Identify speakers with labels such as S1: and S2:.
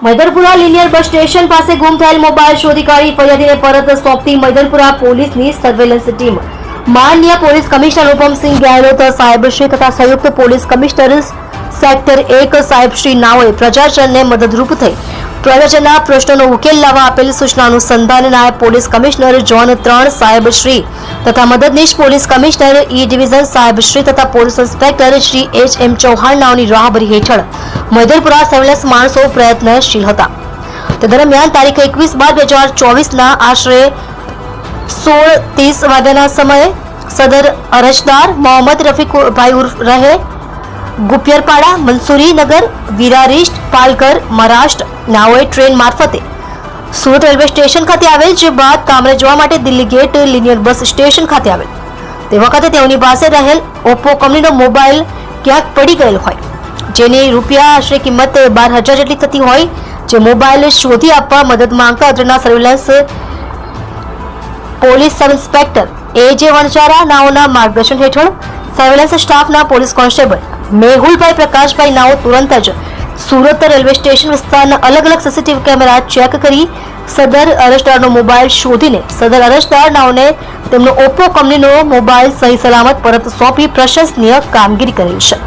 S1: Maidarpura linear bus station પાસે ગુમ થયેલ મોબાઈલ શોધી કાઢી ફરિયાદીને પરત સોંપતી મૈદરપુરા પોલીસની સર્વેલન્સ ટીમ માન્ય પોલીસ કમિશનર રૂપમસિંહ ગેહલોત સાહેબશ્રી તથા સંયુક્ત પોલીસ કમિશનર સેક્ટર એક સાહેબશ્રી નાઓએ પ્રજાજનને મદદરૂપ થઈ પ્રજાજનના પ્રશ્નોનો ઉકેલ લાવવા આપેલ સૂચના અનુસંધાને નાયબ પોલીસ કમિશનર જોન ત્રણ સાહેબશ્રી તથા મદદનીશ પોલીસ કમિશનર ઈ ડિવિઝન સાહેબશ્રી તથા police inspector Shri H M Chauhan નાઓની રાહબરી હેઠળ મૈદરપુરા સેવલેસ માણસો પ્રયત્નશીલ હતા. તે દરમિયાન તારીખ એકવીસ બાર બે હજાર ચોવીસના આશરે સોળ ત્રીસ વાગ્યાના સમયે સદર અરજદાર મોહમ્મદ રફીકભાઈ ઉર્ફ રહે ગુપિયરપાડા મંસૂરી નગર વિરારિષ્ટ, પાલઘર, મહારાષ્ટ્ર નાઓએ ટ્રેન મારફતે સુરત રેલવે સ્ટેશન ખાતે આવેલ, જે બાદ કામરે જવા માટે Delhi gate linear bus station ખાતે આવેલ. તે વખતે તેઓની પાસે રહેલ ઓપ્પો કંપનીનો મોબાઈલ ક્યાંક પડી ગયેલ હોય, જેની રૂપિયા આશરે કિંમત બાર હજાર જેટલી થતી હોય, જે મોબાઈલ શોધી આપવા મદદ માંગતા અત્રેના surveillance police sub inspector A J Vanchara નાઓના માર્ગદર્શન હેઠળ સર્વેલન્સ સ્ટાફના પોલીસ કોન્સ્ટેબલ મેહુલભાઈ પ્રકાશભાઈ નાઓ તુરંત જ સુરત રેલવે સ્ટેશન વિસ્તારના અલગ અલગ સીસીટીવી કેમેરા ચેક કરી સદર અરજદારનો મોબાઈલ શોધીને, સદર અરજદાર નાઓને તેમનો ઓપ્પો કંપનીનો મોબાઈલ સહી સલામત પરત સોંપી પ્રશંસનીય કામગીરી કરેલ છે.